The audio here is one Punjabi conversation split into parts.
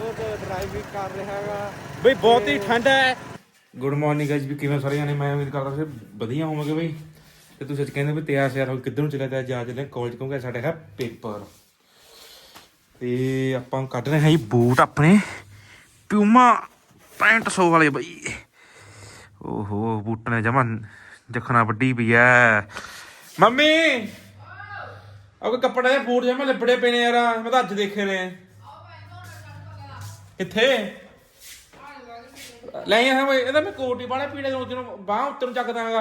ਉਹ ਡਰਾਈਵਿੰਗ ਕਰ ਰਿਹਾ ਹੈਗਾ। ਬਈ ਬਹੁਤ ਹੀ ਠੰਡ ਹੈ। ਗੁੱਡ ਮਾਰਨਿੰਗ ਗਾਇਸ ਵੀ ਕਿਵੇਂ ਸਾਰੇ ਜਾਨੇ ਮੈਂ ਉਮੀਦ ਕਰਦਾ ਸੀ ਵਧੀਆ ਹੋਵਾਂਗੇ ਬਈ। ਤੇ ਤੁਸੀਂ ਅੱਜ ਕਹਿੰਦੇ ਵੀ ਤਿਆਰ ਸਿਆਰ ਹੋ ਕਿੱਧਰ ਨੂੰ ਚੱਲੇ ਤੇ ਅੱਜ ਆ ਚੱਲੇ ਕਾਲਜ ਕਿਉਂਕਿ ਸਾਡੇ ਹੈ ਪੇਪਰ ਤੇ ਆਪਾਂ ਕੱਢ ਰਹੇ ਹਾਂ ਜੀ ਬੂਟ ਆਪਣੇ। ਪਿਊਮਾ 6500 ਵਾਲੇ ਬਈ। ਓਹੋ ਬੂਟ ਨੇ ਜਮਾ ਜਖਣਾ ਵੱਡੀ ਪਈ ਐ। ਮੰਮੀ! ਉਹ ਕੋਈ ਕੱਪੜੇ ਦੇ ਬੂਟ ਜਮਾ ਲਿਬੜੇ ਪਏ ਨੇ ਯਾਰ ਮੈਂ ਤਾਂ ਅੱਜ ਦੇਖੇ ਨੇ। ਕਿੱਥੇ? ਲੈ ਆਇਆ ਵੇ ਇਹਦਾ ਮੈਂ ਕੋਟੀ ਵਾਲਾ ਪੀੜੇ ਨੂੰ ਜਿਹਨੂੰ ਬਾਹ ਉੱਤੇ ਨੂੰ ਚੱਕ ਦਾਂਗਾ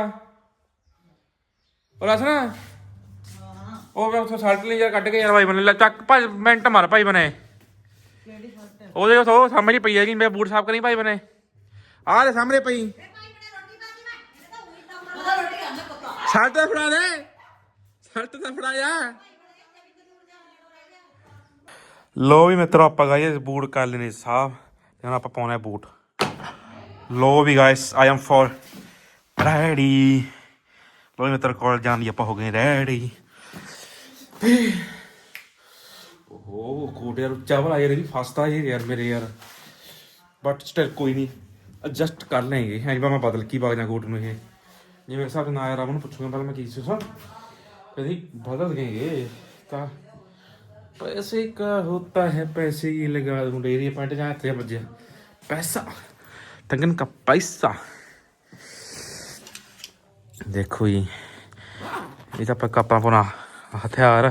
ਉਹ ਰਸਨਾ ਉਹ ਮੈਂ ਉੱਥੋਂ ਸ਼ਰਟ ਲਈ ਯਾਰ ਕੱਢ ਕੇ ਯਾਰ ਭਾਈ ਬਣੇ ਲੈ ਚੱਕ ਭਾਈ ਮਿੰਟ ਮਾਰ ਭਾਈ ਬਣੇ। ਉਹਦੇ ਉਹ ਸਾਹਮਣੇ ਹੀ ਪਈ ਹੈਗੀ ਮੈਂ ਬੂਟ ਸਾਫ਼ ਕਰੀ ਭਾਈ ਬਣੇ। ਆਹ ਦੇ ਸਾਹਮਣੇ ਪਈ। ਸ਼ਰਟ ਤਾਂ ਫੜਾ ਦੇ। ਸ਼ਰਟ ਤਾਂ ਫੜਾ ਜਾ ਲੋ ਵੀ ਮਿੱਤਰੋ, ਆਪਾਂ ਗਾਇਸ ਬੂਟ ਕਰ ਲੈਨੇ ਸਾਫ਼ ਤੇ ਹੁਣ ਆਪਾਂ ਪਾਉਣਾ ਬੂਟ ਲੋ ਵੀ guys I am for ready ਲੋ ਵੀ ਮਿੱਤਰ ਕੋਲ ਜਾਣ ਲਈ ਆਪਾਂ ਹੋ ਗਏ ਰੈਡੀ ਓਹ, ਕੋਟ ਯਾਰ ਵਾਲਾ ਯਾਰ, ਇਹ ਵੀ ਫਸਦਾ ਯਾਰ ਮੇਰੇ ਯਾਰ। ਬਟ ਸਟਰ ਕੋਈ ਨਹੀਂ ਐਡਜਸਟ ਕਰ ਲੈਂਗੇ। ਐਂ ਬਾ ਮੈਂ ਬਦਲ ਕੀ ਬਾਗ ਜਾਂ ਕੋਟ ਨੂੰ ਇਹ। ਜਿਵੇਂ ਹਿਸਾਬ ਨਾਲ ਆਇਆ ਪੁੱਛੂਗਾ, ਪਹਿਲਾਂ ਮੈਂ ਕੀ ਸੀ ਸਰ ਕਦੀ ਬਦਲ ਗਏਗੇ ਤਾਂ पैसे का होता है, पैसे ये लगा दूँ, डेरी पैंट जहाँ थे बजे पैसा, तंगन का पैसा। देखो जी ये तो पक्का अपना अपना हथियार।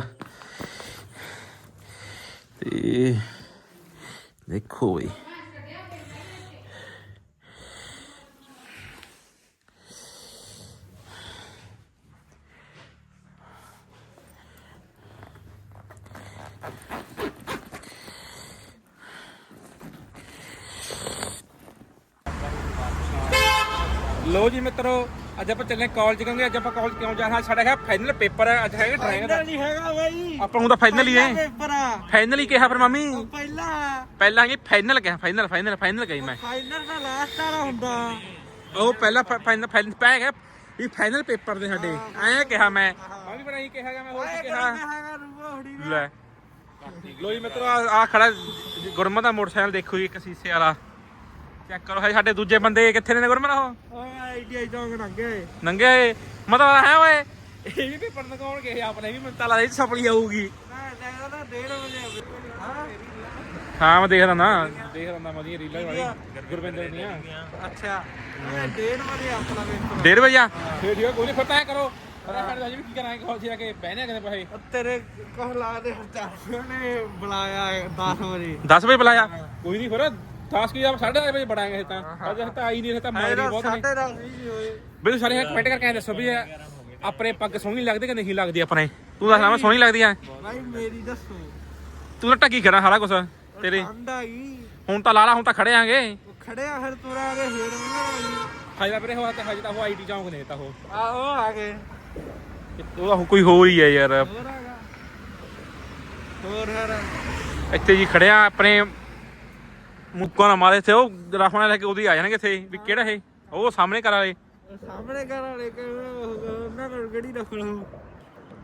देखो भाई ਲੋ ਜੀ ਮਿੱਤਰੋ ਅੱਜ ਆਪਾਂ ਚੱਲੇ ਕਾਲਜ ਕਿਉਂਕਿ ਅੱਜ ਆਪਾਂ ਕਾਲਜ ਕਿਉਂ ਜਾਣਾ ਸਾਡਾ ਹੈ? ਫਾਈਨਲ ਪੇਪਰ ਹੈ ਅੱਜ ਹੈਗਾ ਡਰਾਇੰਗ ਦਾ। ਨਹੀਂ ਹੈਗਾ ਬਾਈ ਆਪਾਂ ਨੂੰ ਤਾਂ ਫਾਈਨਲ ਹੀ ਹੈ। ਪੇਪਰ ਆ। ਫਾਈਨਲ ਹੀ ਕਿਹਾ ਫਿਰ ਮੰਮੀ। ਪਹਿਲਾ। ਪਹਿਲਾਂ ਕੀ ਫਾਈਨਲ ਕਿਹਾ ਫਾਈਨਲ ਫਾਈਨਲ ਫਾਈਨਲ ਕਹੀ ਮੈਂ। ਫਾਈਨਲ ਦਾ ਲਾਸਟ ਵਾਲਾ ਹੁੰਦਾ। ਉਹ ਪਹਿਲਾਂ ਫਾਈਨਲ ਫਾਈਨਲ ਪੈ ਗਿਆ। ਇਹ ਫਾਈਨਲ ਪੇਪਰ ਦੇ ਸਾਡੇ। ਐਂ ਕਿਹਾ ਮੈਂ। ਮੈਂ ਵੀ ਬੜਾ ਹੀ ਮੈਂ ਹੋਰ ਕਿਹਾ? ਹੈਗਾ ਲੈ। ਲੋ ਜੀ ਮਿੱਤਰੋ ਆ ਖੜਾ ਗੁਰਮਤ ਦਾ ਮੋਟਰਸਾਈਕਲ ਦੇਖੋ ਜੀ ਇੱਕ ਸੀਸੇ ਵਾਲਾ। ਚੈੱਕ ਕਰੋ ਹੈ ਸਾਡੇ ਦੂਜੇ ਬੰਦੇ ਕਿੱਥੇ ਨੇ ਗੁਰਮਤ ਉਹ? ਓਏ ਆਈਟੀਆਈ ਚੌਂਕ ਲੰਘੇ ਨੰਗੇ ਮਤਲਬ ਹੈ ਓਏ? ਇਹ ਵੀ ਪੇਪਰ ਲਗਾਉਣ ਗਏ ਆਪਣੇ ਵੀ ਮੈਨੂੰ ਤਾਂ ਲੱਗਦਾ ਇਹ 'ਚ ਸਪਲੀ ਆਊਗੀ। ਨਾ ਲੱਗਦਾ 1:30 ਵਜੇ ਹਾਂ? ਹਾਂ ਮੈਂ ਦੇਖਦਾ ਨਾ। ਦੇਖ ਰਹਾ ਮਦੀਆਂ ਰੀਲਾਂ ਵਾਲੀ। ਗੁਰਵਿੰਦਰ ਦੀਆਂ। ਅੱਛਾ। 1:30 ਵਜੇ ਆਪਣਾ ਪੇਪਰ। ਡੇਢ ਵਜੇ ਫੇਰ ਠੀਕ ਆ, ਕੋਈ ਨਹੀਂ ਫਿਰ ਤਾਂ ਐਂ ਕਰੋ। ਪਤਾ ਸਾਡੇ ਜੀ ਵੀ ਕੀ ਕਰਾਂਗੇ ਕਾਲ ਸੀ ਆ ਕੇ ਬਹਿਨੇ ਕਿਤੇ ਪਏ ਤੇਰੇ ਕੋਹ ਲਾ ਦੇ ਹਰਚਾਰ ਨੇ ਬੁਲਾਇਆ 10 ਵਜੇ। 10 ਵਜੇ ਬੁਲਾਇਆ? ਕੋਈ ਨਹੀਂ ਫਿਰ 10 ਕੀ ਆਪ 10:30 ਵਜੇ ਬੜਾਂਗੇ ਤਾਂ। ਅੱਜ ਤਾਂ ਆਈ ਨਹੀਂ ਤਾਂ ਮਾਰੀ ਬਹੁਤ ਨੇ। ਸਾਢੇ 10 ਵੀ ਹੋਏ। ਸਾਰੇ ਕਮੈਂਟ ਕਰਕੇ ਦੱਸੋ ਵੀ ਆਪਣੇ ਪੱਗ ਸੋਹਣੀ ਲੱਗਦੀ ਕਿ ਨਹੀਂ ਲੱਗਦੀ ਆਪਣੇ? ਤੂੰ ਦੱਸ ਮੈਂ ਸੋਹਣੀ ਲੱਗਦੀ ਆ। ਭਾਈ ਮੇਰੀ ਦੱਸੋ। ਤੂੰ ਤਾਂ ਟੱਕੀ ਖੜਾ ਸਾਰਾ ਕੁਝ ਤੇਰੇ। ਆ ਹੁਣ ਤਾਂ ਲਾਲਾ ਹੁਣ ਤਾਂ ਖੜੇ ਆਂਗੇ। ਉਹ ਖੜਿਆ ਫਿਰ ਤੁਰਾ ਕੇ ਫੇਰ ਹਜੇ ਵੀਰੇ ਹੋ ਤੇ ਹਜੇ ਤਾਂ ਉਹ ਆਈਟੀ ਚੌਂਕ ਨੇ ਤਾਂ ਉਹ। ਆ ਉਹ ਆ ਗਏ। ਉਹਦਾ ਹੁਣ ਕੋਈ ਹੋਰ ਹੀ ਹੈ ਯਾਰ। ਹੋਰ ਆ ਗਾ ਹੋਰ ਹਰ ਇੱਥੇ ਜੀ ਖੜਿਆ ਆਪਣੇ ਮੁੱਕਾਂ ਨਾਲ ਮਾਰੇ ਤੇ ਉਹ ਰਾਫਣਾ ਲੈ ਕੇ ਉਹਦੀ ਆ ਜਾਣਗੇ ਇੱਥੇ ਵੀ ਕਿਹੜਾ ਇਹ? ਉਹ ਸਾਹਮਣੇ ਕਰ ਵਾਲੇ। ਸਾਹਮਣੇ ਘਰ ਵਾਲੇ ਉਹਨਾਂ ਨੂੰ ਗੜੀ ਰੱਖ ਲਓ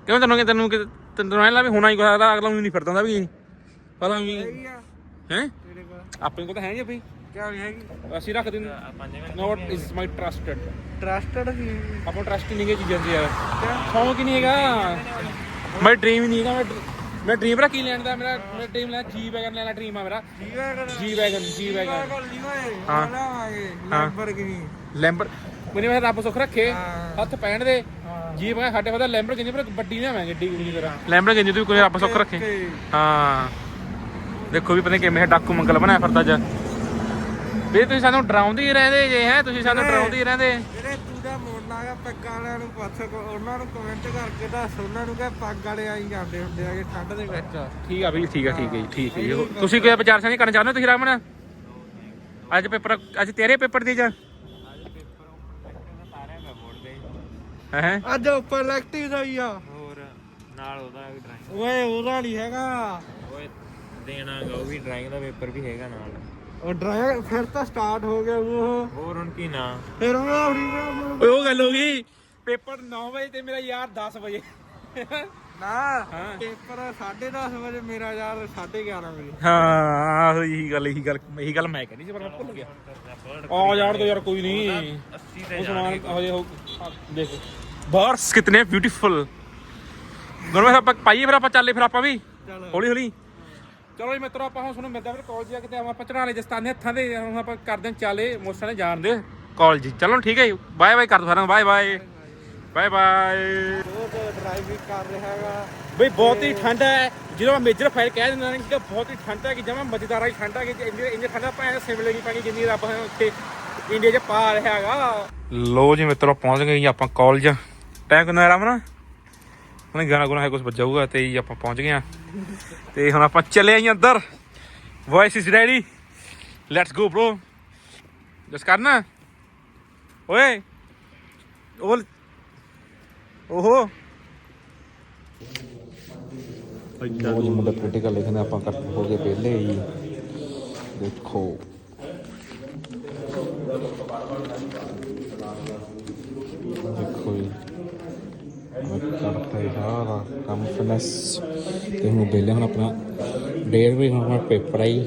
ਕਿਉਂ ਤੈਨੂੰ ਕਿ ਤੈਨੂੰ ਕਿ- ਤੈਨੂੰ ਐਂ ਲਾ ਵੀ ਹੋਣਾ ਹੀ ਕੋਈ ਅਗਲਾ ਅਗਲਾ ਨੂੰ ਨਹੀਂ ਫਿਰਦਾ ਹੁੰਦਾ ਵੀ ਪਤਾ ਵੀ ਹੈਗੀ ਆ। ਹੈ? ਤੇਰੇ ਕੋਲ। ਆਪਣੇ ਕੋਲ ਤਾਂ ਹੈ ਨਹੀਂ ਭਈ ਕਿਆ ਨਹੀਂ ਹੈਗੀ। ਅਸੀਂ ਰੱਖ ਦਿੰਦੇ। Not is my trusted trusted ਸੀ ਆਪਾਂ ਟਰਸਟ ਹੀ? ਨਹੀਂ ਹੈ ਚੀਜ਼ਾਂ 'ਚ ਯਾਰ ਸ਼ੌਂਕ ਹੀ ਨਹੀਂ ਹੈਗਾ। ਮੇਰਾ ਡ੍ਰੀਮ ਹੀ ਨਹੀਂ ਹੈਗਾ ਮੈਂ ਡਰ- ਮੈਂ ਡ੍ਰੀਮ ਰਾ ਕੀ ਲੈਣ ਦਾ? ਮੇਰਾ ਮੇਰਾ ਡ੍ਰੀਮ ਲੈ ਜੀ ਵੈਗਨ ਲੈਣਾ ਡ੍ਰੀਮ ਆ ਮੇਰਾ। ਜੀਵਾ ਕਰ ਜੀ ਵੈਗਨ ਜੀ ਵੈਗਨ ਲੀਵਾਏ ਹਾਂ। ਲਾਵਾਂਗੇ ਲੈਂਬਰਗਿਨੀ ਲੈਂਬਰ ਮੈਨੂੰ ਮੈਂ ਰੱਬ ਸੁੱਖ ਰੱਖੇ। ਹਾਂ। ਹੱਥ ਪੈਣ ਦੇ। ਹਾਂ। ਜੀ ਮੈਂ ਸਾਡੇ ਕੋਲ ਲੈਂਬਰ ਕਿੰਨੀ ਪਰ ਵੱਡੀ ਨਾ ਮੈਂ ਗੱਡੀ ਕਿੰਨੀ ਤਰ੍ਹਾਂ। ਲੈਂਬਰ ਕਿੰਨੀ ਤੂੰ ਕੋਈ ਰੱਬ ਸੁੱਖ ਰੱਖੇ। ਤੇ ਹਾਂ। ਦੇਖੋ ਵੀ ਪਤਾ ਨੀ ਕਿਵੇਂ ਡਾਕੂ ਮੰਗਲ ਬਣਾਇਆ ਫਿਰਦਾ ਅੱਜ। ਵੀ ਤੁਸੀਂ ਸਾਨੂੰ ਡਰਾਉਂਦੇ ਹੀ ਰਹਿੰਦੇ ਜੇ ਹੈ? ਤੁਸੀਂ ਸਾਨੂੰ ਡਰਾਉਂਦੇ ਹੀ ਰਹਿੰਦੇ ਜਿਹੜੇ ਤੂੰ ਦਾ ਮੋੜਨਾ ਹੈਗਾ ਪੱਗ ਵਾਲਿਆਂ ਨੂੰ ਪੁੱਛ ਕੋ- ਉਹਨਾਂ ਨੂੰ ਕਮੈਂਟ ਕਰਕੇ ਦੱਸ ਉਹਨਾਂ ਨੂੰ ਕਹੇ ਪੱਗ ਵਾਲੇ ਆਈ ਜਾਂਦੇ ਹੁੰਦੇ ਆਗੇ ਠੰਡ ਦੇ ਵਿੱਚ। ਠੀਕ ਆ ਵੀ ਠੀਕ ਆ ਠੀਕ ਹੈ ਜੀ ਠੀਕ ਹੈ ਜੀ। ਤੁਸੀਂ ਕੋਈ ਵਿਚਾਰ ਸਾਂਝੇ ਕਰਨਾ ਚਾਹੁੰਦੇ ਹੋ ਤੁਸੀਂ ਰਾਮਨ ਅੱਜ ਪੇਪਰ ਅੱਜ ਤੇਰੇ ਪੇਪਰ ਦੀ ਜਾਂ? ਹੈ? ਅੱਜ ਉੱਪਰ ਇਲੈਕਟਿਵ ਹੋਈ ਆ। ਹੋਰ ਨਾਲ ਉਹਦਾ ਵੀ ਡਰਾਇੰਗ ਓਏ ਉਹਦਾ ਨਹੀਂ ਹੈਗਾ। ਓਏ ਦੇਣਾਗਾ ਉਹ ਵੀ ਡਰਾਇੰਗ ਦਾ ਪੇਪਰ ਵੀ ਹੈਗਾ ਨਾਲ। ਉਹ ਡਰਾਈਵਰ ਫਿਰ ਤਾਂ ਸਟਾਰਟ ਹੋ ਗਿਆ ਉਹ ਹੋਰ ਹੁਣ ਕੀ ਨਾ। ਫਿਰ ਉਹ ਓਏ ਉਹ ਗੱਲ ਹੋ ਗਈ। ਪੇਪਰ 9 ਵਜੇ ਤੇ ਮੇਰਾ ਯਾਰ 10 ਵਜੇ। ਨਾ ਪੇਪਰ 10:30 ਵਜੇ ਮੇਰਾ ਯਾਰ 11:30 ਵਜੇ। ਹਾਂ ਇਹੀ ਗੱਲ ਇਹੀ ਗੱਲ ਇਹੀ ਗੱਲ ਮੈਂ ਕਹਿੰਦੀ ਸੀ ਪਰ ਮੈਂ ਭੁੱਲ ਗਿਆ। ਆ ਜਾਣ ਦੋ ਯਾਰ ਕੋਈ ਨਹੀਂ 80 ਤੇ ਉਹ ਸਮਾਨ ਹਜੇ ਹੋ ਦੇਖ। ਬਾਰਸ ਕਿਤਨੇ ਬਿਊਟੀਫੁਲ ਗੁਰਮੇ ਫਿਰ ਆਪਾਂ ਪਾਈਏ ਫਿਰ ਆਪਾਂ ਚੱਲੇ ਫਿਰ ਆਪਾਂ ਵੀ। ਚਲੋ। ਹੌਲੀ ਹੌਲੀ ਚਲੋ ਜੀ ਮਿੱਤਰੋ, ਆਪਾਂ ਹੁਣ ਤੁਹਾਨੂੰ ਮਿਲਦਾ ਫਿਰ ਕਾਲਜ ਜਾ ਕੇ ਤੇ ਆਪਾਂ ਚੜਾ ਜਸਤਾਨੇ ਹੱਥਾਂ ਦੇ ਹੁਣ ਆਪਾਂ ਕਰਦੇ ਹਾਂ ਚਾਲੇ ਮੋਸਟਾਂ ਨੇ ਜਾਣ ਦੇ। ਕਾਲਜ ਚਲੋ ਠੀਕ ਹੈ ਬਾਏ ਬਾਏ ਕਰ ਦੋ ਸਾਰਿਆਂ bye bye. Bye bye. Driving ਕਰ ਰਿਹਾ ਹੈਗਾ ਬਈ ਬਹੁਤ ਹੀ ਠੰਡ ਹੈ। ਜਦੋਂ ਮੈਂ ਮੇਜਰ ਫਾਇਰ ਕਹਿ ਦਿੰਦਾ ਨਾ ਕਿ ਬਹੁਤ ਹੀ ਠੰਡ ਹੈ ਕਿ ਜਮਾ ਮਜ਼ੇਦਾਰ ਵਾਲੀ ਠੰਡ ਹੈ ਕਿ ਇੰਨੇ ਇੰਨੇ ਠੰਡਾ ਭਾਵੇਂ ਸਿਮਲੇ ਨਹੀਂ ਪੈਣੀ, ਜਿੰਨੀ ਰੱਬ ਉੱਥੇ ਇੰਡੀਆ 'ਚ ਪਾ ਰਿਹਾ ਹੈਗਾ। ਲੋ ਜੀ ਮਿੱਤਰੋ, ਪਹੁੰਚ ਗਏ ਆਪਾਂ ਕਾਲਜ। ਟਾਈਮ ਕਿੰਨਾ ਆਰਾਮ ਨਾ ਉਹਨੇ ਗਾਣਾ ਗੁਣਾ ਹੈ ਕੁਝ ਵੱਜਾਊਗਾ ਤੇ ਜੀ ਆਪਾਂ ਪਹੁੰਚ ਗਏ ਆ ਤੇ ਹੁਣ ਆਪਾਂ ਚੱਲੇ ਆਂ ਅੰਦਰ। Voice is ready let's go bro ਜਸ ਕਰਨਾ? ਓਏ। ਉਹ ਓਹੋ। ਉਹ ਜੀ ਮੁੰਡਾ ਪ੍ਰੈਕਟੀਕਲ ਲਿਖਣਾ ਆਪਾਂ ਕਰ ਹੋ ਗਏ ਪਹਿਲੇ ਹੀ। ਦੇਖੋ ਦੇਖੋ। ਕਰਤਾ ਹੀ ਕੰਮ ਫਿਨਿਸ਼ ਤੇ ਹੁਣ ਪਹਿਲੇ ਹੁਣ ਆਪਣਾ ਡੇਢ ਵਜੇ ਹੁਣ ਪੇਪਰ ਆਈ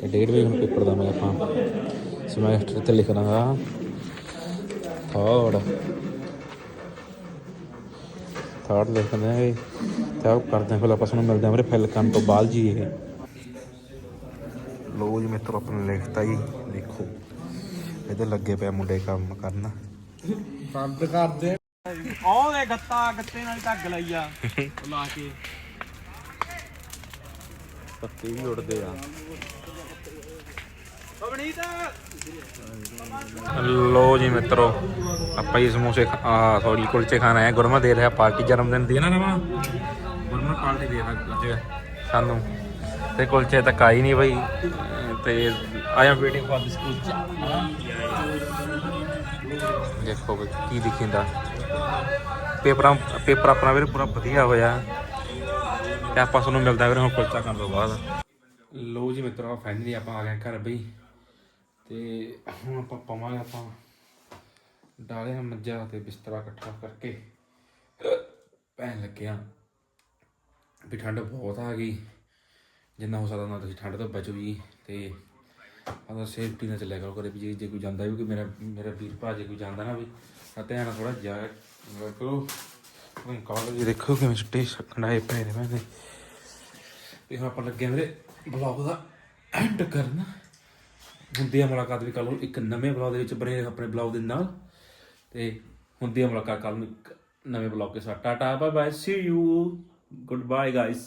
ਤੇ ਡੇਢ ਵਜੇ ਹੁਣ ਪੇਪਰ ਦਾ ਮੈਂ ਆਪਾਂ ਸਮੈਸਟਰ ਤੇ ਲਿਖਣਾ ਹੈ ਥਰਡ ਥਰਡ ਲਿਖਦੇ ਆ। ਇਹ ਤੇ ਕਰਦੇ ਹਾਂ ਫਿਰ ਆਪਾਂ ਸਾਨੂੰ ਮਿਲਦੇ ਹਾਂ ਮੇਰੇ ਫਿਲ ਕਰਨ ਤੋਂ ਬਾਅਦ ਜੀ ਇਹ ਲੋ ਜੀ ਮਿੱਤਰ ਆਪਣੇ ਲਿਖਤਾ ਜੀ ਦੇਖੋ ਇਹਦੇ ਲੱਗੇ ਪਿਆ ਮੁੰਡੇ ਕੰਮ ਕਰਨ ਬੰਦ ਕਰ ਉਹ ਦੇ ਗੱਤਾ ਗੱਤੇ ਨਾਲ ਢੱਗ ਲਈ ਆ। ਉਹ ਲਾ ਕੇ। ਪੱਤੇ ਵੀ ਉੜਦੇ ਆ। ਲੋ ਜੀ ਮਿੱਤਰੋ ਆਪਾਂ ਇਹ ਸਮੋਸੇ ਆ ਸੌਰੀ ਕੁਲਚੇ ਖਾਣਾ ਹੈ ਗੁਰਮਾ ਦੇ ਰਿਹਾ ਪਾਰਟੀ ਜਨਮ ਦਿਨ ਦੀ ਹੈ ਨਾ ਰਮਾ ਗੁਰਮਾ ਪਾਰਟੀ ਦੇ ਰਿਹਾ ਅੱਜ ਸਾਨੂੰ। ਤੇ ਕੁਲਚੇ ਤੱਕ ਆਈ ਨਹੀਂ ਬਈ। ਤੇ am waiting for this kulcha ਦੇਖੋ ਬਈ ਕੀ ਦਿਖਿੰਦਾ। ਪੇਪਰਾਂ, ਪੇਪਰ ਆਪਣਾ ਵੀਰ ਪੂਰਾ ਵਧੀਆ ਹੋਇਆ। ਤੇ ਆਪਾਂ ਤੁਹਾਨੂੰ ਮਿਲਦਾ ਵੀਰ ਹੁਣ ਕੁਲਚਾ ਕਰਨ ਤੋਂ ਬਾਅਦ। ਲੋ ਜੀ ਮਿੱਤਰੋ ਫਾਈਨਲੀ ਆਪਾਂ ਆ ਗਏ ਘਰ ਬਈ। ਤੇ ਹੁਣ ਆਪਾਂ ਪਾਵਾਂਗੇ ਆਪਾਂ ਡਾਲੇ ਹਾਂ ਮੱਜਾ ਤੇ ਬਿਸਤਰਾ ਇਕੱਠਾ ਕਰਕੇ। ਪੈਣ ਲੱਗਿਆ ਵੀ ਠੰਡ ਬਹੁਤ ਆ ਗਈ। ਜਿੰਨਾ ਹੋ ਸਕਦਾ ਨਾ ਤੁਸੀਂ ਠੰਡ ਤੋਂ ਬਚੋ ਜੀ। ਤੇ ਆਦਾ ਸੇਫਟੀ ਨਾਲ ਚੱਲਿਆ ਕਰੋ ਕਰੇ ਵੀ ਜੇ ਜੇ ਕੋਈ ਜਾਂਦਾ ਵੀ ਕਿ ਮੇਰਾ ਮੇਰਾ ਵੀਰ ਭਾ ਜੇ ਕੋਈ ਜਾਂਦਾ ਨਾ ਵੀ, ਤਾਂ ਧਿਆਨ ਨਾਲ ਥੋੜਾ ਜਾ ਕਰੋ। ਹੁਣ ਕਾਲਜ ਦੇਖੋ ਕਿਵੇਂ ਛੁੱਟੀ ਸਕਣਾ ਇਹ ਪਏ ਨੇ ਮੈਂ ਤੇ ਹੁਣ ਆਪਾਂ ਲੱਗੇ ਆਂ ਵੀਰੇ ਬਲੌਗ ਦਾ ਐਂਡ ਕਰਨਾ। ਹੁੰਦੀ ਆ ਮੁਲਾਕਾਤ ਵੀ ਕੱਲ ਨੂੰ ਇੱਕ ਨਵੇਂ ਬਲੌਗ ਦੇ ਵਿੱਚ ਬਣੇ ਰਹੋ ਆਪਣੇ ਬਲੌਗ ਦੇ ਨਾਲ। ਤੇ ਹੁੰਦੀ ਆ ਮੁਲਾਕਾਤ ਕੱਲ ਨੂੰ ਇੱਕ ਨਵੇਂ ਬਲੌਗ ਕੇ ਸਾਥ tata bye bye see you good bye guys